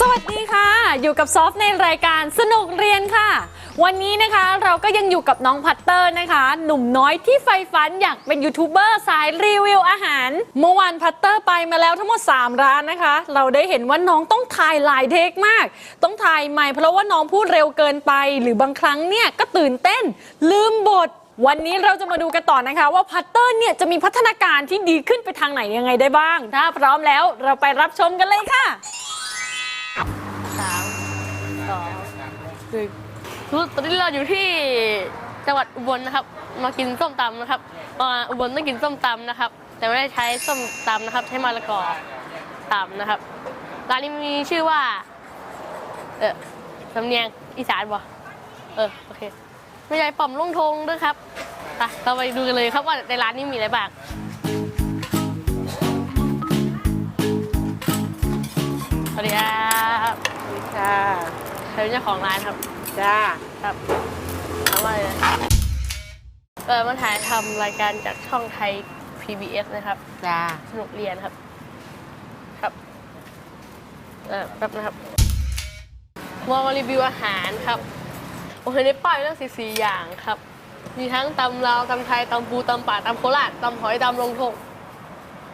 สวัสดีค่ะ อยู่กับซอฟในรายการสนุกเรียนค่ะ วันนี้นะคะเราก็ยังอยู่กับน้องพัตเตอร์นะคะ หนุ่มน้อยที่ใฝ่ฝันอยากเป็นยูทูบเบอร์สายรีวิวอาหาร เมื่อวานพัตเตอร์ไปมาแล้วทั้งหมด 3 ร้านนะคะ เราได้เห็นว่าน้องต้องถ่ายหลายเทคมาก ต้องถ่ายใหม่เพราะว่าน้องพูดเร็วเกินไป หรือบางครั้งเนี่ยก็ตื่นเต้น ลืมบท วันนี้เราจะมาดูกันต่อนะคะ ว่าพัตเตอร์เนี่ยจะมีพัฒนาการที่ดีขึ้นไปทางไหนยังไงได้บ้าง ถ้าพร้อมแล้วเราไปรับชมกันเลยค่ะ สามสองหนึ่งตอนนี้เราอยู่ที่จังหวัดอุบลนะครับ มากินส้มตำนะครับมาอุบลต้องกินส้มตำนะครับ แต่ไม่ได้ใช้ส้มตำนะครับ ใช้มะละกอตำนะครับร้านนี้มีชื่อว่า เออสำเนียงอีสานบ่เออโอเคไม่ใช่ป่อมลุงทงด้วยครับไปเราไปดูกันเลยครับว่าในร้านนี้มีอะไรบ้าง สวัสดีครับค่ะใครเป็นเจ้าของร้านครับ จ้า ครับถามว่าอะไรนะเออมาถ่ายทำรายการจากช่องไทย PBS นะครับ จ้า สนุกเรียนครับ ครับ เออแป๊บนะครับมามารีวิวอาหารครับ โอ้โหในป้ายเรื่องสี่สี่อย่างครับ มีทั้งตำลาวตำไทยตำปูตำป่าตำโคราชตำหอยตำลงทง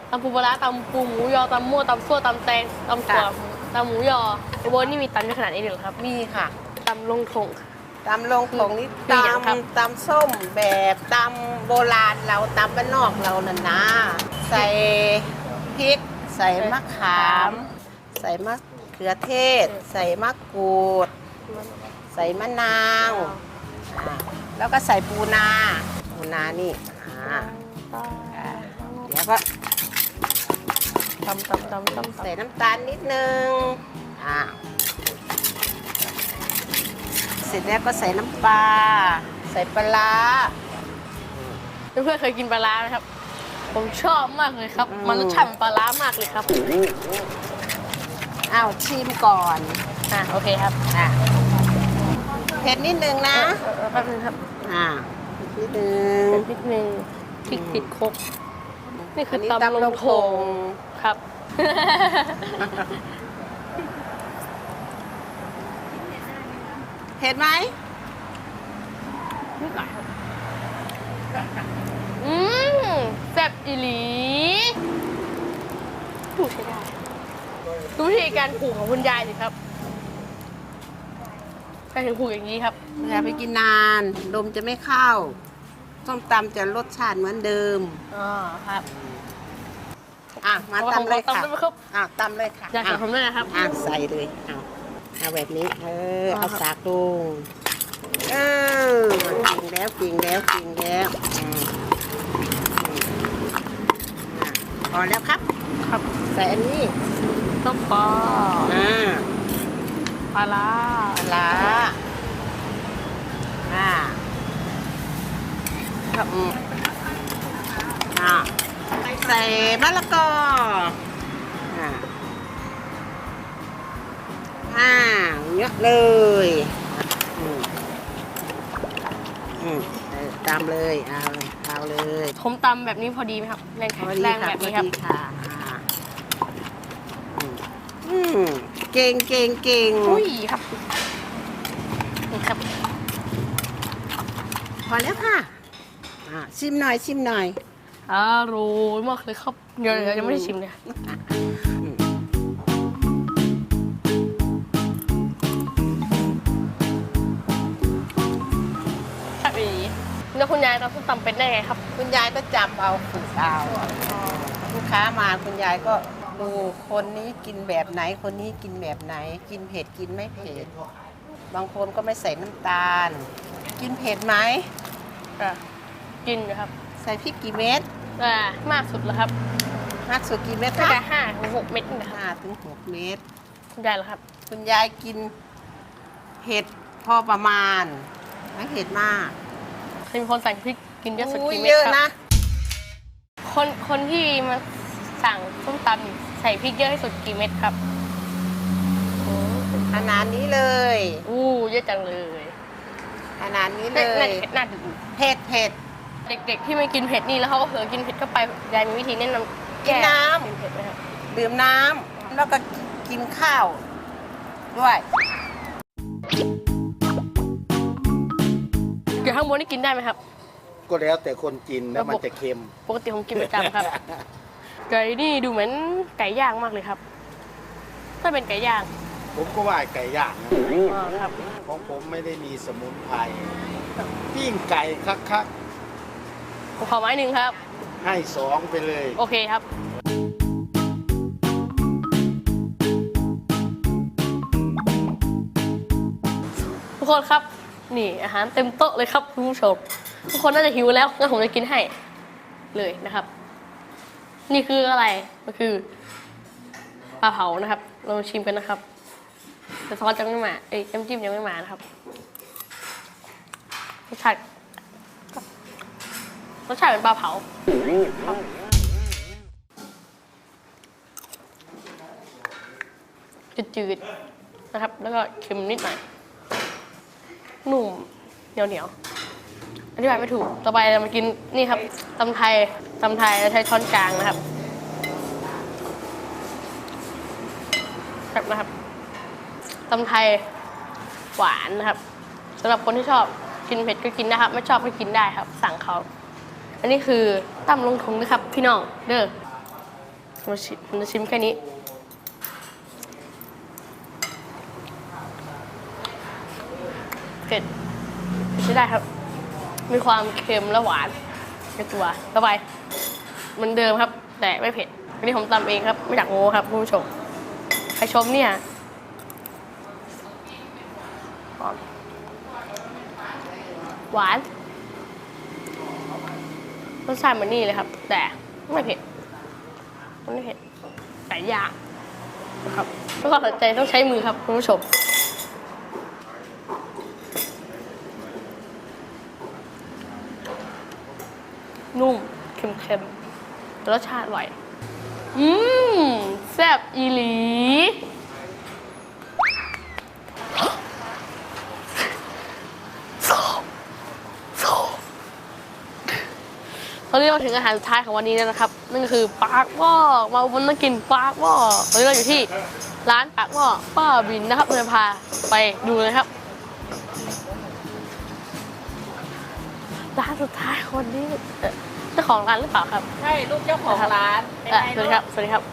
ตำปูปลาร้าตำปูหมูยอตำมั่วตำซั่วตำแตงตำถั่ว ตำหมูยออุบลนี่มีตำเยอะขนาดนี้เลยเหรอครับมีค่ะตำลงทงตำลงผงนี่คืออย่างครับ ตำตำส้มแบบตำโบราณเราตำบ้านนอกเรานั่นนะใส่พริก ใส่มะขาม ใส่มะเขือเทศ ใส่มะกรูด ใส่มะนาวอ่าแล้วก็ใส่ปูนา ปูนานี่อ่าอ่าเดี๋ยวก็ ตำตำตำตำใส่น้ำตาลนิดนึงอ่าเสร็จแล้วก็ใส่น้ำปลา ใส่ปลาร้าเพื่อนๆเคยกินปลาร้าไหมครับ ผมชอบมากเลยครับอืมมันรสชาติเหมือนปลาร้ามากเลยครับอ้าวชิมก่อน อะโอเคครับอะเผ็ดนิดนึงนะเออเออแป๊บนึงครับอ่านิดนึงเป็นพริกหนึ่งพริกติดครกนี่คืออันนี้ตำลงโพง ครับเผ็ดไหมอืมแซ่บอีหลีถูกใช้ได้ดูวิธีการผูกของคุณยายสิครับการถึงผูกอย่างนี้ครับอย่าไปกินนานลมจะไม่เข้าส้มตำจะรสชาติเหมือนเดิมอ๋อครับ อะมาตำเลยตำค่ะได้ไหมครับอะตำเลยค่ะอยากอะใส่ผมด้วยนะครับอะใส่เลยเอาเอาแบบนี้ เอออ๋อเอาครับสากลงเออเก่งแล้วเก่งแล้วเก่งแล้วอืมอะพอแล้วครับ ครับใส่อันนี้ต้มปลาอ่าปลาร้าปลาร้าอ่าครับอืมอ่า ใส่มะละกออ่าอ่าเยอะเลยอืมอืมเออตามเลยเอาเอาเลยผมตำแบบนี้พอดีไหมครับแรงพอดีแรงค่ะแบบพอนี้ครับดีค่ะอ่าอืมอืมเก่งเก่งเก่งอุ้ยครับนี่ครับพอแล้วค่ะอ่าชิมหน่อยชิมหน่อย อร่อยมากเลยครับเดี๋ยวเดี๋ยวยังไม่ได้ชิมเลยครับอีแล้วคุณยายตำส้มตำเป็นได้ไงครับ คุณยายก็จำเอาฝึกเอาลูกค้ามาคุณยายก็ดูคนนี้กินแบบไหน คนนี้กินแบบไหน กินเผ็ดกินไม่เผ็ดบางคนก็ไม่ใส่น้ำตาล กินเผ็ดไหมอะกินอยู่ครับ ใส่พริกกี่เม็ด อ่ามากสุดแล้วครับมากสุดกี่เม็ดน่าคะจะห้าถึงหกเม็ดนี่นะครับห้าถึงหกเม็ดคุณยายเหรอครับ คุณยายกินเผ็ดพอประมาณไม่เผ็ดมากเคยมีคนสั่งพริกกินเยอะสุดอุ้ยกี่เม็เยดอะครับนะคนคนที่มาสั่งส้มตำใส่พริกเยอะที่สุดกี่เม็ดครับโอ้ขนาดนี้เลยอู้เยอะจังเลยขนาดนี้เลน่ายจะเผ็ดน่าจะเผ็ดเผ็ด เด็กๆ ที่ไม่กินเผ็ดนี่แล้วเขาก็เผลอกินเผ็ดเข้าไปยายมีวิธีแนะนำกินน้ำ กินเผ็ดไหมครับดื่มน้ำแล้วก็กินข้าว ด้วยเดี๋ยวข้างบนนี่กินได้ไหมครับ ก็แล้วแต่คนกินแล้วมันระบบจะเค็ม ปกติผมกินประจำครับ ไก่นี่ดูเหมือนไก่ย่างมากเลยครับ ถ้าเป็นไก่ย่างผมก็ว่าไก่ย่างนะ อ๋อครับ ของผมไม่ได้มีสมุนไพรปิ้งไก่คัก ผมขอไม้หนึ่งครับๆให้สองไปเลย โอเคครับทุกคนครับ นี่อาหารเต็มโต๊ะเลยครับคุณผู้ชมทุกคนน่าจะหิวแล้วงั้นผมจะกินให้เลยนะครับ นี่คืออะไรมันคือปลาเผานะครับเรามาชิมกันนะครับแต่ซอสยังไม่มาเอ้ยน้ำจิ้มยังไม่มานะครับรสชาติ รสชาติเป็นปลาเผาจืดๆนะครับ แล้วก็เค็มนิดหน่อยนุ่มเหนียวเหนียวๆอธิบายไม่ถูก ต่อไปเรามากินนี่ครับตำไทยตำไทยใช้ช้อนกลางนะครับแบบนะครับตำไทยหวานนะครับสำหรับคนที่ชอบกินเผ็ดก็กินนะครับ ไม่ชอบก็กินได้ครับ สั่งเขา อันนี้คือตั้มลงทงนะครับ พี่น้อง เด้อมาชิมมจะชิมแค่นี้ เผ็ดใช้ได้ครับ มีความเค็มและหวานในตัวต่อไปเหมือนเดิมครับ แต่ไม่เผ็ด อันนี้ผมตำเองครับ ไม่อยากโมครับคุณผู้ชม ใครชมเนี่ยหวาน รสชาติเหมือนนี่เลยครับ แต่ไม่เผ็ดมันไม่เผ็ดไก่ยางนะครับไม่ความสนใจต้องใช้มือครับคุณผู้ชมนุ่มเค็มๆรสชาติอร่อย อืมแซ่บอีหลี ตอนนี้มา ถึงอาหารสุดท้ายของวันนี้แล้วนะครับ นั่นก็คือปากหม้อมาวันนั้นกินปากหม้อตอนนี้เราอยู่ที่ร้านปากหม้อป้าบินนะครับเราจะพาไปดูเลยครับร้านสุดท้ายคนนี้เอ่อเจ้าของร้านหรือเปล่าครับใช่ลูกเจ้าของร้านเป็นอะไงสวัสดีครับสวัสดีครับ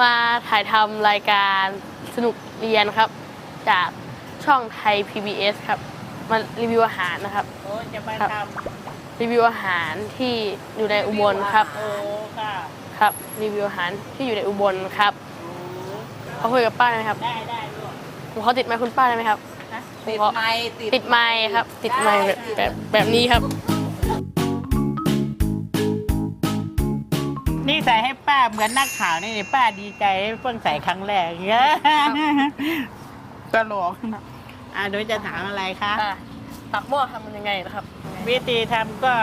มาถ่ายทำรายการสนุกเรียนครับ จากช่องไทย PBS ครับมารีวิวอาหารนะครับโอ้จะมาครับท รีวิวอาหารที่อยู่ในำอุบลครับ โอ้ค่ะครับ รีวิวอาหารที่อยู่ในอุบลครับเขาคุยกับป้าได้ไหมครับได้ได้ลูกผมเขาติดไมค์คุณป้าได้ไหมครับนะผมติดขอไม้ติดไมค์ครับ ติดไมค์แบบแบบแบบนี้ครับ นี่ใส่ให้ป้าเหมือนนักข่าวนี่ป้าดีใจเพิ่งใส่ครั้งแรกเงี้ยตลกอ่าหนูจะถามอะไรคะอะปักหม้อทำมันยังไงนะครับ วิธีทำก็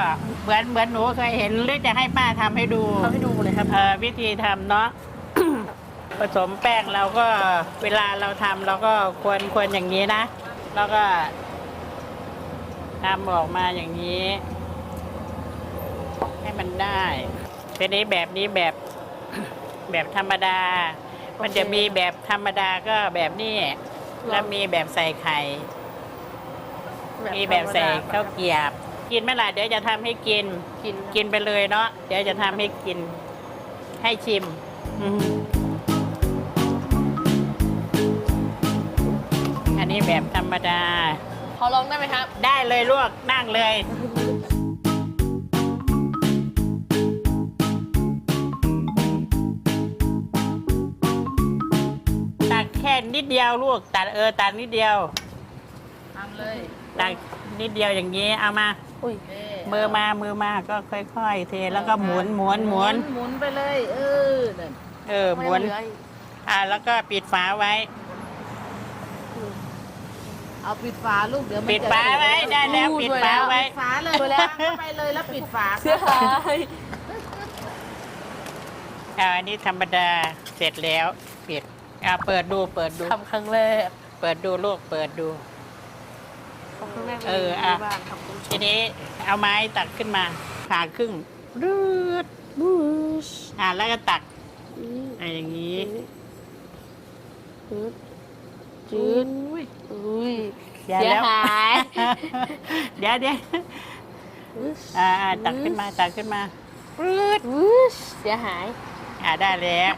เหมือนเหมือนหนูเคยเห็นหรือจะให้ป้าทำให้ดูทำให้ดูเลยครับ เอ่อวิธีทำเนาะ ผสมแป้งเราก็เวลาเราทำเราก็ควรควรอย่างนี้นะ แล้วก็ทำออกมาอย่างนี้ ให้มันได้ทีนี้แบบนี้แบบ แบบธรรมดา มันจะมีแบบธรรมดาก็แบบนี้ แล้วมีแบบใส่ไข่ มีแบบใส่ข้าวเกรียบ กินไหมล่ะเดี๋ยวจะทำให้กิน กินกินไปเลยเนาะเดี๋ยวจะทำให้กิน ให้ชิมอืมอันนี้แบบธรรมดา ขอลองได้ไหมครับได้เลยลวกนั่งเลย ตักแค่นิดเดียวลูกตัดเออตัดนิดเดียว ทำเลย ตักนิดเดียวอย่างนี้เอามา อุ้ยมือมามือมาก็ค่อยๆ เทแล้วก็หมุนหมุนหมุนหมุนไปเลยเออนั่นเออหมุนไเหลืออีกอ่าแล้วก็ปิดฝาไว้ เอาปิดฝาลูกเดี๋ยวมันปิดจะฝาไว้ได้แล้วปิดฝาไว้ปิดฝาเลยไปแล้ววางเข้าไปเลยแล้วปิดฝาเสียหายอ่าอันนี้ธรรมดาเสร็จแล้วปิดอ่าเปิดดูเปิดดูทำครั้งแรกเปิดดูลูกเปิดดู ทำครั้งแรกเออในอะบ้านครับคุณผู้ชทีมนี้เอาไม้ตักขึ้นมาผ่าครึ่งรืดบูชอ่าแล้วก็ตักอะไรอย่างนี้อืมจืดอุ้ยเดี๋ยว เสียแล้วหายเดี๋ยวเดี๋ยวอ่าอ่าตักขึ้นมาตักขึ้นมาปื๊ดอุ๊ยเสียหายอ่าได้แล้ว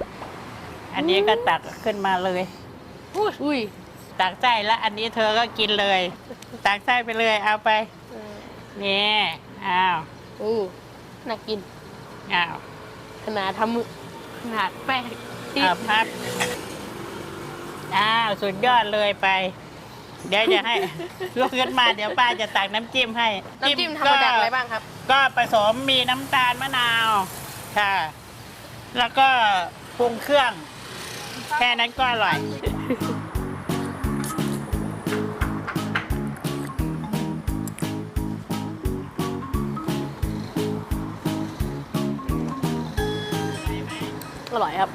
อันนี้ก็ตักขึ้นมาเลย อุ้ย ตักไส้แล้วอันนี้เธอก็กินเลย ตักไส้ไปเลยเอาไปนี่อ้าวอู้น่ากินอ้าวขนาดทำมือขนาดแป้งที่เอาพับอ้าวสุดยอดเลยไป เดี๋ยวจะให้ลุกขึ้นมาเดี๋ยวป้าจะตักน้ำจิ้มให้ น้ำจิ้มทำมาจากอะไรบ้างครับ ก็ผสมมีน้ำตาลมะนาวค่ะ แล้วก็ปรุงเครื่อง แค่นั้นก็อร่อย อร่อยครับ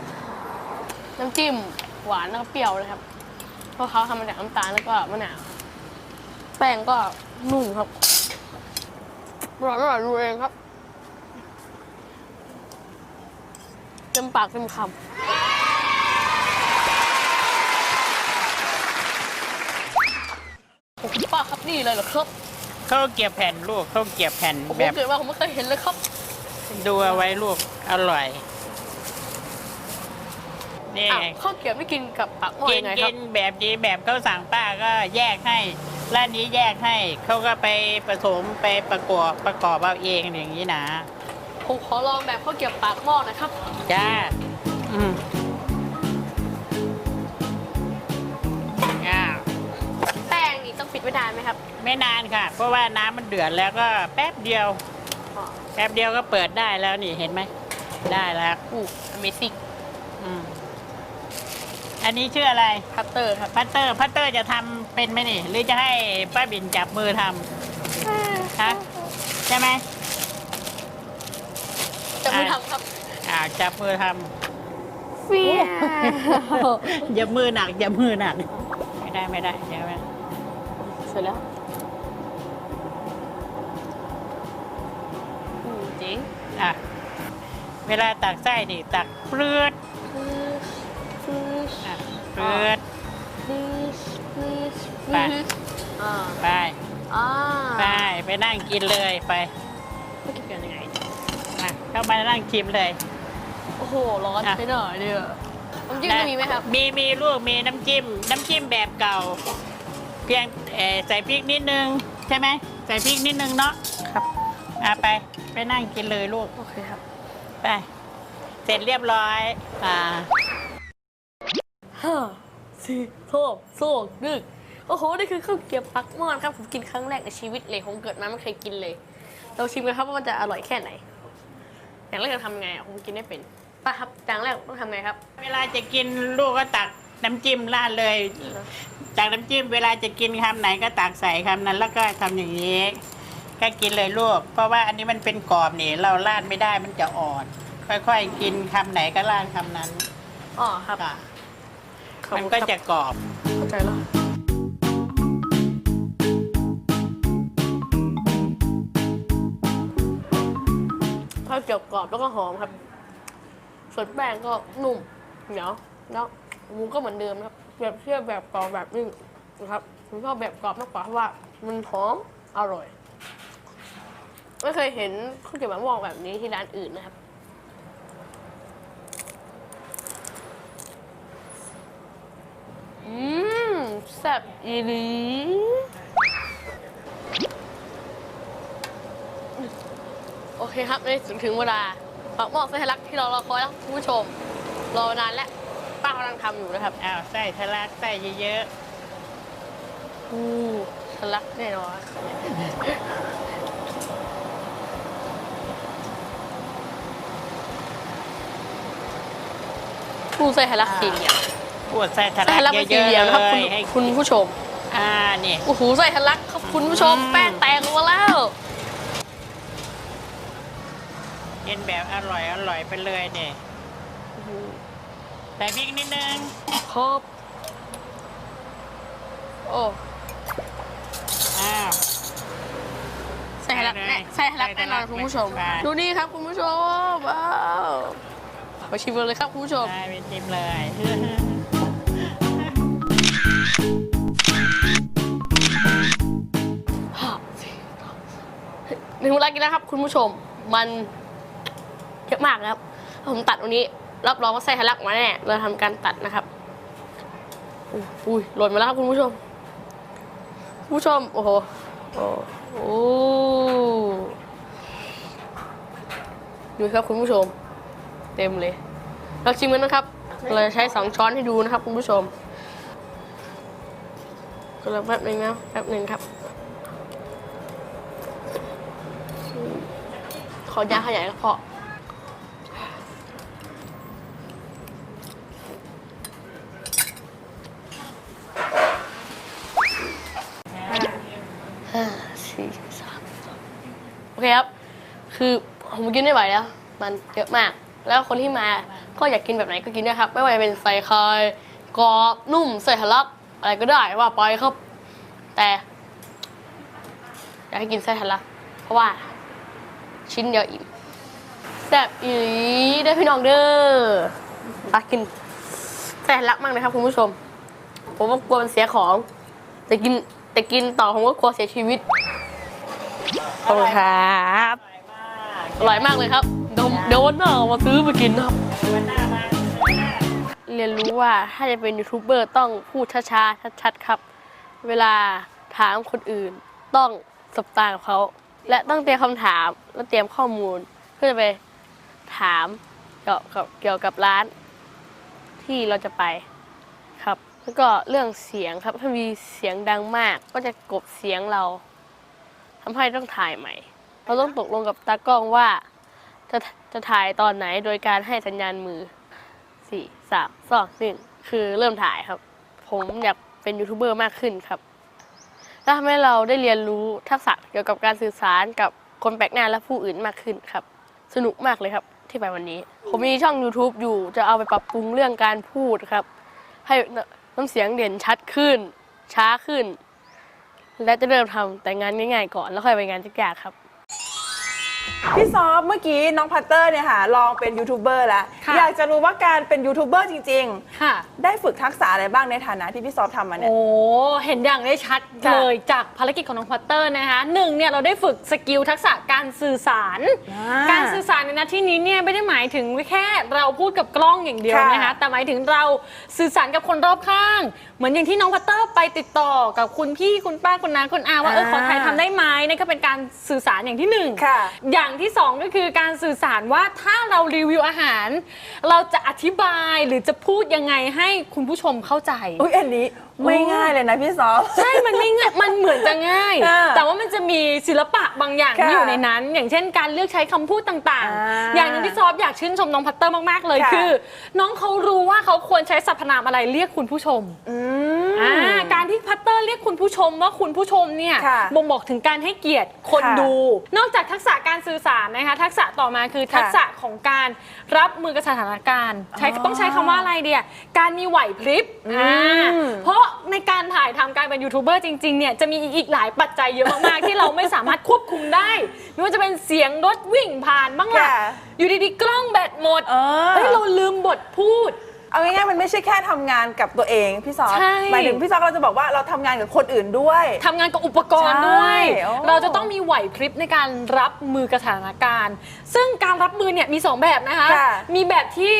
น้ำจิ้มหวานแล้วก็เปรี้ยวนะครับ เพราะเขาทำมาจากน้ำตาลแล้วก็มะนาว แป้งก็นุ่มครับอร่อยอร่อยดูเองครับเต็มปากเต็มคำโอ้โหป้าครับนี่เลยเหรอครับข้าวเกรียบแผ่นลูกข้าวเกรียบแผ่นผมแบบเกิดมาผมไม่เคยเห็นเลยครับ ดูเอาไว้ลูกอร่อย นี่อ้าวข้าวเกรี๊ยวไม่กินกับปากหม้อกินยังไงคกิรับนแบบนี้แบบเขาสั่งป้าก็แยกให้ร้านนี้แยกให้เขาก็ไปผสมไปประกอบประกอบเอาเองอย่างนี้นะผมขอลองแบบข้าวเกรี๊ยวปากหม้อหนะครับ จ้าอืมอ้าวแป้งนี่ต้องปิดไว้นานไหมครับ ไม่นานค่ะ เพราะว่าน้ำมันเดือดแล้วก็แป๊บเดียว อ๋อ แป๊บเดียวก็เปิดได้แล้วนี่เห็นไหม ได้แล้ว อู้ Amazing อืม อันนี้ชื่ออะไรพัตเตอร์ครับพัตเตอร์พัตเตอร์จะทำเป็นไหมนี่ หรือจะให้ป้าบินจับมือทำฮะใช่ไหม จะมือทำครับ อ่าจับมือทเฟียำอย่ามือหนักอย่ามือหนัก ไม่ได้ไม่ได้เดี๋ยวนะเสร็จแล้วอืมจริง อะเวลาตักไส้นี่ตักเปลือดฟืชฟืช อะเปลือดฟืชฟืชไป ฟืชอ่าไป อ่าไป ไปนั่งกินเลยไปไม่กินกันยังไง มาเข้ามานั่งชิมเลย โอ้โห ร้อนอะใช่หน่อยเนี่ยน้ำจิ้มจะมีไหมครับ มีมีลูกมีน้ำจิ้ม น้ำจิ้มแบบเก่า เพียงเอ่อใส่พริกนิดนึง ใช่ไหมใส่พริกนิดนึงเนาะครับ อะไป ไปนั่งกินเลยลูก โอเคครับ ไป เสร็จเรียบร้อย อ่า ห้าสี่หกสองหนึ่งโอ้โห นี่คือข้าวเกรี๊ยวปักหม้อนครับ ผมกินครั้งแรกในชีวิตเลยผมเกิดมาไม่เคยกินเลย เราชิมกันครับว่ามันจะอร่อยแค่ไหน อย่างแรกจะทำไงอะผมกินไม่เป็นป้าครับอย่างแรกต้องทำไงครับ เวลาจะกินลูกก็ตักน้ำจิ้มราดเลย ตักน้ำจิ้มเวลาจะกินคำไหนก็ตักใส่คำนั้น แล้วก็ทำอย่างนี้ ก็กินเลยลูก เพราะว่าอันนี้มันเป็นกรอบนี่ เราราดไม่ได้มันจะอ่อน ค่อยๆ กินคำไหนก็ราดคำนั้นอ๋อครับค่ะขอบ มันคุณก็ครับจะกรอบเข้าใจแล้วข้าวเกรี๊ยวกรอบแล้วก็หอมครับ ส่วนแป้งก็นุ่มเหนียวแล้วหมูก็เหมือนเดิมครับเปรียบเทียบแบบกรอบแบบนี้นะครับผมชอบแบบกรอบมากกว่าเพราะว่ามันหอมอร่อย ไม่เคยเห็นข้าวเกรี๊ยวมะม่วงแบบนี้ที่ร้านอื่นนะครับ อืมแซ่บอีหลีโอเคครับในถึงถึงเวลาปักหม้อไส้ทะลักที่เรารอคอยแล้วคุณผู้ชม รอนานแล้วป้ากำลังทำอยู่นะครับอ้าวไส้ทะลักไส้เยอะอู้ทะลักแน่นอนผู้ไส้ทะลักสี่เหลี่ยม ๆพูดไส้ทะไส้ลักทะลักเป็นเยสี่อะเหลี่ยมนะครับๆเลคุณยให้คุณผู้ชมอ่านี่ โอ้โหไส้ทะลักครับคุณผู้ชม อืม แป้งแตกออกมาแล้ว กินแบบอร่อยอร่อยไปเลยเนี่ยใส่พริกนิดนึงครับโอ้อ้าวใส่ทะลักได้แน่เลยใส่ทะลักใส่แน่ทะนลัอกนคุณผู้ชม ไป ดูนี่ครับคุณผู้ชมว้าวมาชิมกันเลยครับคุณผู้ชม ได้ไปชิมเลย หนึ่งเวลากินแล้วครับ คุณผู้ชมมันเยอะมากนะครับ ผมตัดวันนี้รับรองว่าไส้ทะลักมาแน่เราทำการตัดนะครับอุ้ยหล่นมาแล้วครับคุณผู้ชม คุณผู้ชม โอ้โหโอ้ดูครับคุณผู้ชม เต็มเลย เราชิมกันนะครับ เราจะใช้สองช้อนให้ดูนะครับ คุณผู้ชมก็แป๊บหนึ่งนะแป๊บหนึ่งครับ ขอยาขยายกระเพาะห้าสี่สามสองโอเคครับ คือผมกินไม่ไหวแล้ว มันเยอะมาก แล้วคนที่มาก็อยากกินแบบไหนก็กินได้ครับ ไม่ว่าจะเป็นใส่ไข่กรอบนุ่มใส่ทะลักอะไรก็ได้ว่าไปครับ แต่ อยากให้กินไส้ทะลักเพราะว่า ชิ้นเดียวอิ่มแซ่บอีหลีได้อพี่น้องเด้อปากินแซ่บรักมากเลยครับคุณผู้ชม ผมก็กลัวมันเสียของ แต่กินแต่กินต่อผมก็กลัวเสียชีวิตขอบคุณครับอร่อยมากเลยครับเดี๋ยวเดี๋ยววันหน้าเอามาซื้อมากินนะครับ เรียนรู้ว่าถ้าจะเป็นยูทูบเบอร์ต้องพูดช้าๆชัดๆครับ เวลาถามคนอื่นต้องสบตากับเขา และต้องเตรียมคำถามและเตรียมข้อมูลเพื่อจะไปถามเกี่ยวกับเกี่ยวกับร้านที่เราจะไปครับ แล้วก็เรื่องเสียงครับถ้ามีเสียงดังมาก ก็จะกบเสียงเราทำให้ต้องถ่ายใหม่ เราต้องตกลงกับตากล้องว่า จะจะถ่ายตอนไหนโดยการให้สัญญาณมือสี่สามสองหนึ่งคือเริ่มถ่ายครับ ผมอยากเป็นยูทูบเบอร์มากขึ้นครับ และทำให้เราได้เรียนรู้ทักษะเกี่ยวกับการสื่อสารกับคนแปลกหน้าและผู้อื่นมากขึ้นครับ สนุกมากเลยครับที่ไปวันนี้ ผมมีช่อง YouTube อยู่จะเอาไปปรับปรุงเรื่องการพูดครับ ให้น้ำเสียงเด่นชัดขึ้น ช้าขึ้น และจะเริ่มทำแต่งานง่ายๆก่อนแล้วค่อยไปงานยากๆครับ พี่ซอฟเมื่อกี้น้องพัตเตอร์เนี่ยค่ะลองเป็นยูทูบเบอร์แล้วค่ะ อยากจะรู้ว่าการเป็นยูทูบเบอร์จริง ค่ะ ๆ ได้ฝึกทักษะอะไรบ้างในฐานะที่พี่ซอฟทำมาเนี่ย โอ้ เห็นอย่างได้ชัดค่ะ เลยจากภารกิจของน้องพัตเตอร์นะคะหนึ่งเนี่ยเราได้ฝึกสกิลทักษะการสื่อสารอ่าการสื่อสารในหนาที่นี้เนี่ยไม่ได้หมายถึงแค่เราพูดกับกล้องอย่างเดียวค่ะนะคะแต่หมายถึงเราสื่อสารกับคนรอบข้าง เหมือนอย่างที่น้องพัตเตอร์ไปติดต่อกับคุณพี่คุณป้าคุณน้าคุณอาว่าเออขอถ่ายทำได้ไหมนี่ก็เป็นการสื่อสารอย่างที่หนึ่งค่ะอย่างที่สองก็คือการสื่อสารว่าถ้าเรารีวิวอาหาร เราจะอธิบายหรือจะพูดยังไงให้คุณผู้ชมเข้าใจ อุ้ยอันนี้ ไม่ง่ายเลยนะพี่ซอฟ ใช่ มันไม่ง่าย มันเหมือนจะง่าย อ่าแต่ว่ามันจะมีศิลปะบางอย่างที่ค่ะอยู่ในนั้น อย่างเช่นการเลือกใช้คำพูดต่างอ่าๆ อย่างหนึงที่ซอฟอยากชื่นชมน้องพัตเตอร์มากๆเลยค่ะ คือ น้องเขารู้ว่าเขาควรใช้สรรพนามอะไรเรียกคุณผู้ชมอืม อ่าการที่พัตเตอร์เรียกคุณผู้ชมว่าคุณผู้ชมเนี่ยค่ะบ่งบอกถึงการให้เกียรติคนค่ะดู นอกจากทักษะการสื่อสารนะคะ ทักษะต่อมาคือทักษะของการรับมือกับสถานการณ์ ใช้อ๋อต้องใช้คำว่าอะไรเดียการมีไหวพริบอืมอ่าเพราะในการถ่ายทำการเป็นยูทูบเบอร์จริงๆเนี่ยจะมีอีกหลายปัจจัยเยอะมากๆ ที่เราไม่สามารถควบคุมได้ไม่ว่าจะเป็นเสียงรถวิ่งผ่านบ้างล่ะค่ะ อยู่ดีๆกล้องแบตหมดเออ เฮ้ยเราลืมบทพูด เอาง่ายๆมันไม่ใช่แค่ทำงานกับตัวเองพี่ซอฟใช่ หมายถึงพี่ซอฟเราจะบอกว่าเราทำงานกับคนอื่นด้วย ทำงานกับอุปกรณ์ด้วย ใช่โอ้ เราจะต้องมีไหวพริบในการรับมือกับสถานการณ์ ซึ่งการรับมือเนี่ยมี 2 แบบนะคะ ค่ะมีแบบที่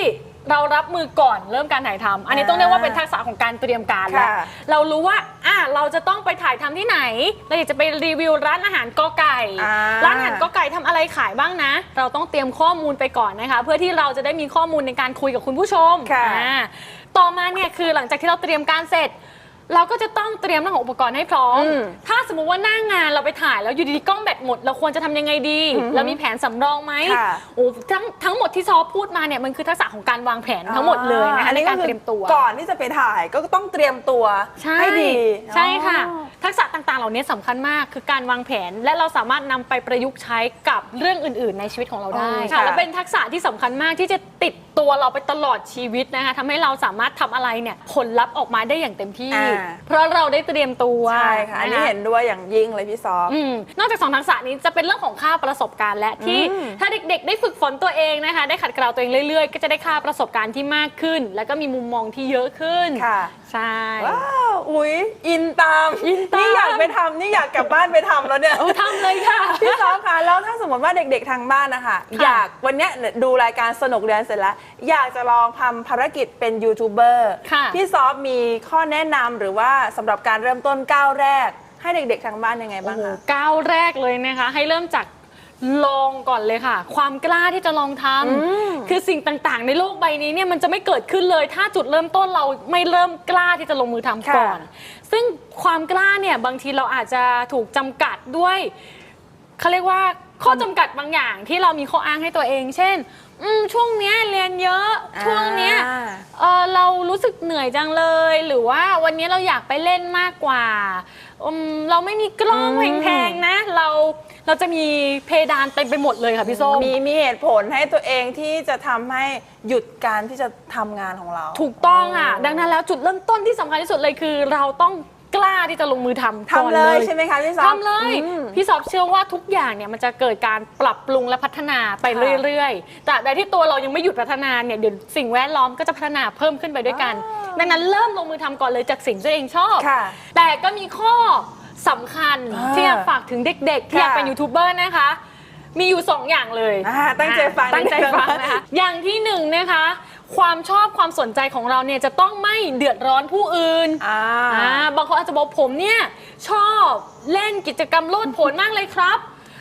เรารับมือก่อนเริ่มการถ่ายทำอันนี้อ่าต้องเรียกว่าเป็นทักษะของการเตรียมการแล้วค่ะเรารู้ว่าอะเราจะต้องไปถ่ายทำที่ไหน เราอยากจะไปรีวิวร้านอาหารกอไก่ อ่า ร้านอาหารกอไก่ทำอะไรขายบ้างนะ เราต้องเตรียมข้อมูลไปก่อนนะคะ เพื่อที่เราจะได้มีข้อมูลในการคุยกับคุณผู้ชมค่ะ อ่าต่อมาเนี่ยคือหลังจากที่เราเตรียมการเสร็จ เราก็จะต้องเตรียมเรื่องของอุปกรณ์ให้พร้อม อืมถ้าสมมุติว่าหน้างานเราไปถ่ายแล้วอยู่ดีๆกล้องแบตหมด เราควรจะทำยังไงดี เรามีแผนสำรองไหมค่ะ โอ้ทั้งทั้งหมดที่ซอพูดมาเนี่ยมันคือทักษะของการวางแผนทั้งหมดเลยนะคะอันในนี้การก็คือเตรียมตัว ก่อนที่จะไปถ่ายก็ต้องเตรียมตัวใช่ให้ดีใช่ค่ะ อ๋อ ทักษะต่างๆ เหล่านี้สำคัญมากคือการวางแผน และเราสามารถนำไปประยุกต์ใช้กับเรื่องอื่น ๆ ในชีวิตของเราได้อ๋อค่ะ ค่ะและเป็นทักษะที่สำคัญมากที่จะติดตัวเราไปตลอดชีวิตนะคะทำให้เราสามารถทำอะไรเนี่ยผลลัพธ์ออกมาได้อย่างเต็มที่ อ่าเพราะเราได้เตรียมตัวใช่ค่ะอันนี้คเห็นด้วยอย่างยิ่งเลยพี่ซอฟอืมนอกจากสองทักษะนี้จะเป็นเรื่องของค่าประสบการณ์และที่อืมถ้าเด็กๆ ได้ฝึกฝนตัวเองนะคะ ได้ขัดเกลาตัวเองเรื่อยๆ ก็จะได้ค่าประสบการณ์ที่มากขึ้น แล้วก็มีมุมมองที่เยอะขึ้นค่ะ ใช่ ว้าวอุ๊ยอินตามอินตาม นี่อยากไปทำนี่อยากกลับบ้านไปทำแล้วเนี่ยโอ้ทำเลยค่ะ พี่ซอฟคะแล้วถ้าสมมติว่าเด็กๆทางบ้านนะคะอยากวันเนี้ยดูรายการสนุกเรียนเสร็จแล้ว อยากจะลองทำภารกิจเป็นยูทูบเบอร์ค่ะ พี่ซอฟมีข้อแนะนำหรือว่าสำหรับการเริ่มต้นก้าวแรก ให้เด็กๆทางบ้านยังไงโอ้บ้างโหคะ ก้าวแรกเลยนะคะ ให้เริ่มจาก ลองก่อนเลยค่ะ ความกล้าที่จะลองทำคือสิ่งต่างๆ ในโลกใบนี้เนี่ยมันจะไม่เกิดขึ้นเลย ถ้าจุดเริ่มต้นเราไม่เริ่มกล้าที่จะลงมือทำก่อน ซึ่งความกล้าเนี่ยบางทีเราอาจจะถูกจำกัดด้วยเขาเรียกว่าข้อจำกัดบางอย่างที่เรามีข้ออ้างให้ตัวเอง เช่นอืมช่วงเนี้ยเรียนเยอะ ช่วงเนี้ยอ่าเออเรารู้สึกเหนื่อยจังเลย หรือว่าวันนี้เราอยากไปเล่นมากกว่าอืมเราไม่มีกล้องอืมแพงๆนะ เรา เราจะมีเพดานเต็มไปหมดเลยค่ะพี่ส้ม มีมีเหตุผลให้ตัวเองที่จะทำให้หยุดการที่จะทำงานของเรา ถูกต้องอะ ดังนั้นแล้วจุดเริ่มต้นที่สำคัญที่สุดเลยคือ เราต้องกล้าที่จะลงมือทำก่อนทำเลยใช่ไหมคะพี่ซอฟทำเลย อืม พี่ซอฟเชื่อว่าทุกอย่างเนี่ยมันจะเกิดการปรับปรุงและพัฒนาไปค่ะเรื่อยๆ แต่ใดที่ตัวเรายังไม่หยุดพัฒนาเนี่ยเดี๋ยวสิ่งแวดล้อมก็จะพัฒนาเพิ่มขึ้นไปด้วยกันอ๋อดังนั้นเริ่มลงมือทำก่อนเลยจากสิ่งที่ตัวเองชอบ ค่ะ แต่ก็มีข้อ สำคัญอ่า ที่อยากฝากถึงเด็กๆที่อยากค่ะเป็นยูทูบเบอร์นะคะ มีอยู่ 2 อย่างเลยอ่าตั้งใจฟังตั้งใจฟังนะคะอย่างที่หนึ่งนะคะ ความชอบความสนใจของเราเนี่ยจะต้องไม่เดือดร้อนผู้อื่น อ่า อ่าบางคนอาจจะบอกผมเนี่ยชอบเล่นกิจกรรมโลดโผนมากเลยครับ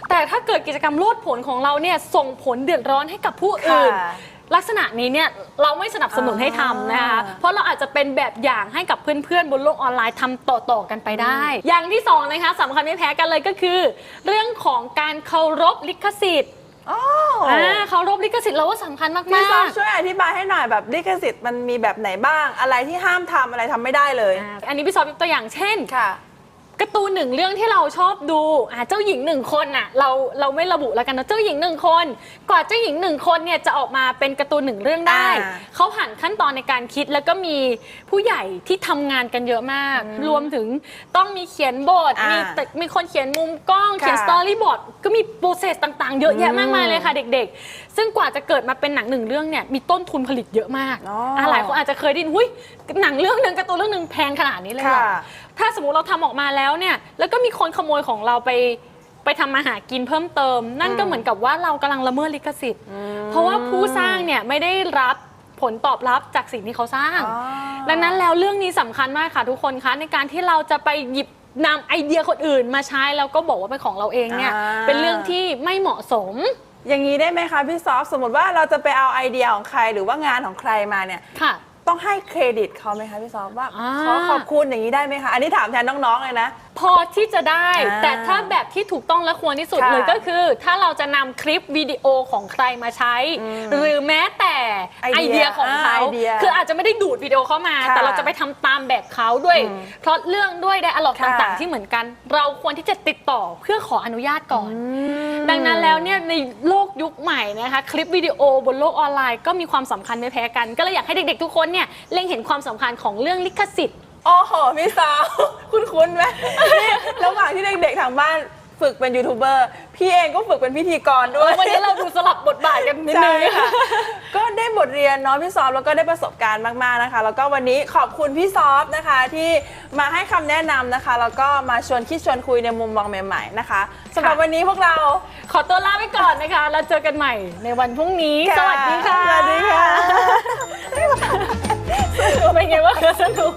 แต่ถ้าเกิดกิจกรรมโลดโผนของเราเนี่ยส่งผลเดือดร้อนให้กับผู้อื่น ค่ะ ลักษณะนี้เนี่ยเราไม่สนับสนุนให้ทำนะคะอ่าเพราะเราอาจจะเป็นแบบอย่างให้กับเพื่อนๆ บนโลกออนไลน์ทำต่อๆกันไปได้ อย่างที่สองนะคะสำคัญไม่แพ้กันเลยก็คือ เรื่องของการเคารพลิขสิทธิ์อ๋ออ่าเคารพลิขสิทธิ์เราว่าสำคัญมากๆพี่ซอฟช่วยอธิบายให้หน่อยแบบลิขสิทธิ์มันมีแบบไหนบ้างอะไรที่ห้ามทำอะไรทำไม่ได้เลยอ่าอันนี้พี่ซอฟยกตัวอย่างเช่น ค่ะ การ์ตูนหนึ่งเรื่องที่เราชอบดูอ่าเจ้าหญิงหนึ่งคนน่ะเราเราไม่ระบุแล้วกันนะเจ้าหญิงหนึ่งคน กว่าเจ้าหญิงหนึ่งคนเนี่ยจะออกมาเป็นการ์ตูนหนึ่งเรื่องได้ อ่า เขาผ่านขั้นตอนในการคิดแล้วก็มีผู้ใหญ่ที่ทำงานกันเยอะมาก รวมถึงต้องมีเขียนบท อ่ามีมีแต่มีคนเขียนมุมกล้องค่ะเขียนสตอรี่บอร์ดก็มีโปรเซสต่างๆ เยอะแยะมากมายเลยค่ะเด็กๆซึ่งกว่าจะเกิดมาเป็นหนังหนึ่งเรื่องเนี่ยมีต้นทุนผลิตเยอะมากอ๋ออะหลายคนอาจจะเคยได้ยินหุ้ยหนังเรื่องหนึ่งการ์ตูนเรื่องหนึ่งแพงขนาดนี้เลยเหรอค่ะ ถ้าสมมติเราทำออกมาแล้วเนี่ยแล้วก็มีคนขโมยของเราไปไปทำมาหากินเพิ่มเติม นั่นก็เหมือนกับว่าเรากำลังละเมิดลิขสิทธิ์ เพราะว่าผู้สร้างเนี่ยไม่ได้รับผลตอบรับจากสิ่งที่เขาสร้าง อ๋อ ดังนั้นแล้วเรื่องนี้สำคัญมากค่ะทุกคนคะในการที่เราจะไปหยิบนำไอเดียคนอื่นมาใช้แล้วก็บอกว่าเป็นของเราเองเนี่ยอ่า เป็นเรื่องที่ไม่เหมาะสม อย่างนี้ได้ไหมคะพี่ซอฟสมมติว่าเราจะไปเอาไอเดียของใครหรือว่างานของใครมาเนี่ย ค่ะ ต้องให้เครดิตเขาไหมคะพี่ซอฟว่าอ่า ขอขอบคุณอย่างนี้ได้ไหมคะ อันนี้ถามแทนน้องๆเลยนะ พอที่จะได้ อ่าแต่ถ้าแบบที่ถูกต้องและควรที่สุดค่ะเลยก็คือ ถ้าเราจะนำคลิปวิดีโอของใครมาใช้ หรือแม้แต่ไอไอเดียเดียของเขา อ่าไอเดียคืออาจจะไม่ได้ดูดวิดีโอเข้ามา ค่ะแต่เราจะไปทำตามแบบเขาด้วยเพราะเรื่องด้วยไดอะล็อกค่ะ ต่างๆ ที่เหมือนกัน เราควรที่จะติดต่อเพื่อขออนุญาตก่อน ดังนั้นแล้วเนี่ยในโลกยุคใหม่นะคะ คลิปวิดีโอบนโลกออนไลน์ก็มีความสำคัญไม่แพ้กัน ก็เลยอยากให้เด็กๆทุกคนเนี่ยเล็งเห็นความสำคัญของเรื่องลิขสิทธิ์ โอ้โหพี่สาว คุณคุ้นๆไหมนี่ระหว่างที่เด็กๆทางบ้าน ฝึกเป็นยูทูบเบอร์พี่เองก็ฝึกเป็นพิธีกรด้วย วันนี้เราดูสลับบทบาทกันนิดนึใช่งค่ะ ก็ได้บทเรียนเนาะพี่ซอฟแล้วก็ได้ประสบการณ์มากๆนะคะ แล้วก็วันนี้ขอบคุณพี่ซอฟนะคะที่มาให้คำแนะนำนะคะ แล้วก็มาชวนคิดชวนคุยในมุมมองใหม่ๆนะคะสำหรับวันนี้พวกเราขอตัวลาไปก่อนนะคะ แล้วเจอกันใหม่ในวันพรุ่งนี้ สวัสดีค่ะ สวัสดีค่ะเป็นไงว่างคะสนุก